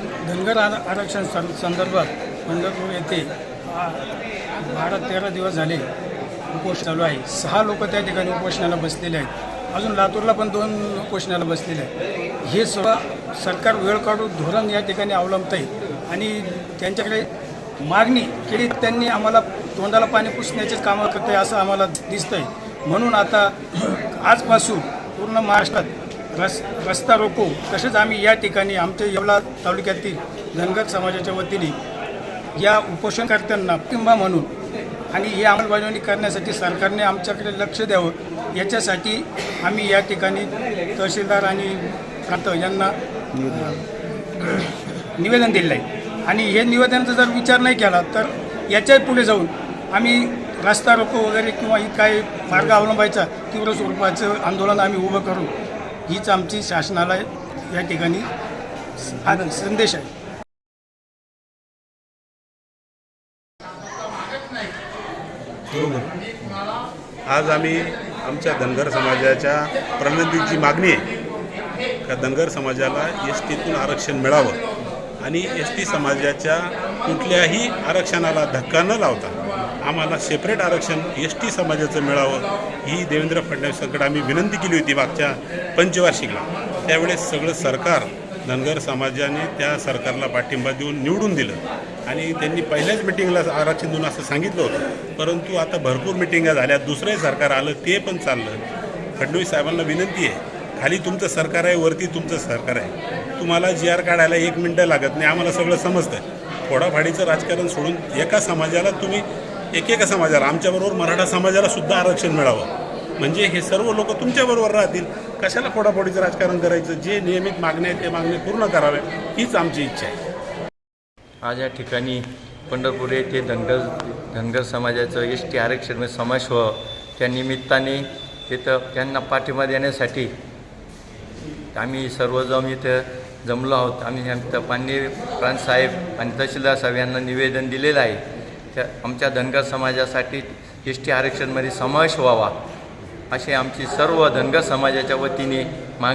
Dhangar R- आरक्षण सं- संदर्भात पंढरपूर येथे बारा तेरा दिवस झाले उपोषण चालू आहे. सहा लोक त्या ठिकाणी उपोषणाला बसलेले आहेत. अजून लातूरला पण दोन उपोषणाला बसलेले आहेत. हे सर्व सरकार वेळ काढून धोरण या ठिकाणी अवलंबत आहे. आणि त्यांच्याकडे मागणी केली त्यांनी आम्हाला तोंडाला पाणी पुसण्याचेच कामं करते असं आम्हाला दिसतंय. म्हणून आता आजपासून पूर्ण महाराष्ट्रात रस रस्ता रोको. तसेच आम्ही या ठिकाणी आमच्या येवला तालुक्यातील धनगर समाजाच्या वतीने या उपोषणकर्त्यांना किंबा म्हणून आणि ही अंमलबजावणी करण्यासाठी सरकारने आमच्याकडे लक्ष द्यावं याच्यासाठी आम्ही या ठिकाणी तहसीलदार आणि प्रांत यांना निवेदन दिलेलं आहे. आणि हे निवेदनाचा जर विचार नाही केला तर याच्यापुढे जाऊन आम्ही रस्ता रोको वगैरे किंवा ही काही मार्ग अवलंबायचा तीव्र स्वरूपाचं आंदोलन आम्ही उभं करू. हीच आमची शासनाला या ठिकाणी संदेश आहे. आज आम्ही आमच्या धनगर समाजाच्या प्रतिनिधींची मागणी आहे का धनगर समाजाला एस टीतून आरक्षण मिळावं आणि एस टी समाजाच्या कुठल्याही आरक्षणाला धक्का न लावता आम्हाला सेपरेट आरक्षण एस टी समाजाचं मिळावं ही देवेंद्र फडणवीसांकडे आम्ही विनंती केली होती मागच्या पंचवार्षिकला. त्यावेळेस सगळं सरकार धनगर समाजाने त्या सरकारला पाठिंबा देऊन निवडून दिलं. आणि त्यांनी पहिल्याच मिटिंगला आरक्षण देऊन असं सांगितलं होतं. परंतु आता भरपूर मिटिंगा झाल्या दुसरंही सरकार आलं ते पण चाललं. फडणवीस साहेबांना विनंती आहे खाली तुमचं सरकार आहे वरती तुमचं सरकार आहे. तुम्हाला जी आर काढायला एक मिनटं लागत नाही आम्हाला सगळं समजतं फोडाफाडीचं राजकारण सोडून एका समाजाला तुम्ही एकेका समाजाला आमच्याबरोबर मराठा समाजाला सुद्धा आरक्षण मिळावं. म्हणजे हे सर्व लोक तुमच्याबरोबर राहतील. कशाला फोडाफोडीचं राजकारण करायचं? जे नियमित मागणे आहेत ते मागणे पूर्ण करावे. हीच आमची इच्छा आहे. आज या ठिकाणी पंढरपूर येथे धनगर धनगर समाजाचं एस टी आरक्षण समावेश व्हावं त्या निमित्ताने तिथं त्यांना पाठिंबा देण्यासाठी आम्ही सर्वजण इथं जमलो आहोत. आम्ही आमचं पाणी प्रांतसाहेब आणि तहसीलदार साहेब यांना निवेदन दिलेलं आहे. त्या आमच्या धनगर समाजासाठी एस टी आरक्षणमध्ये समावेश व्हावा अशी आमची सर्व धनगर समाजाच्या वतीने मागणी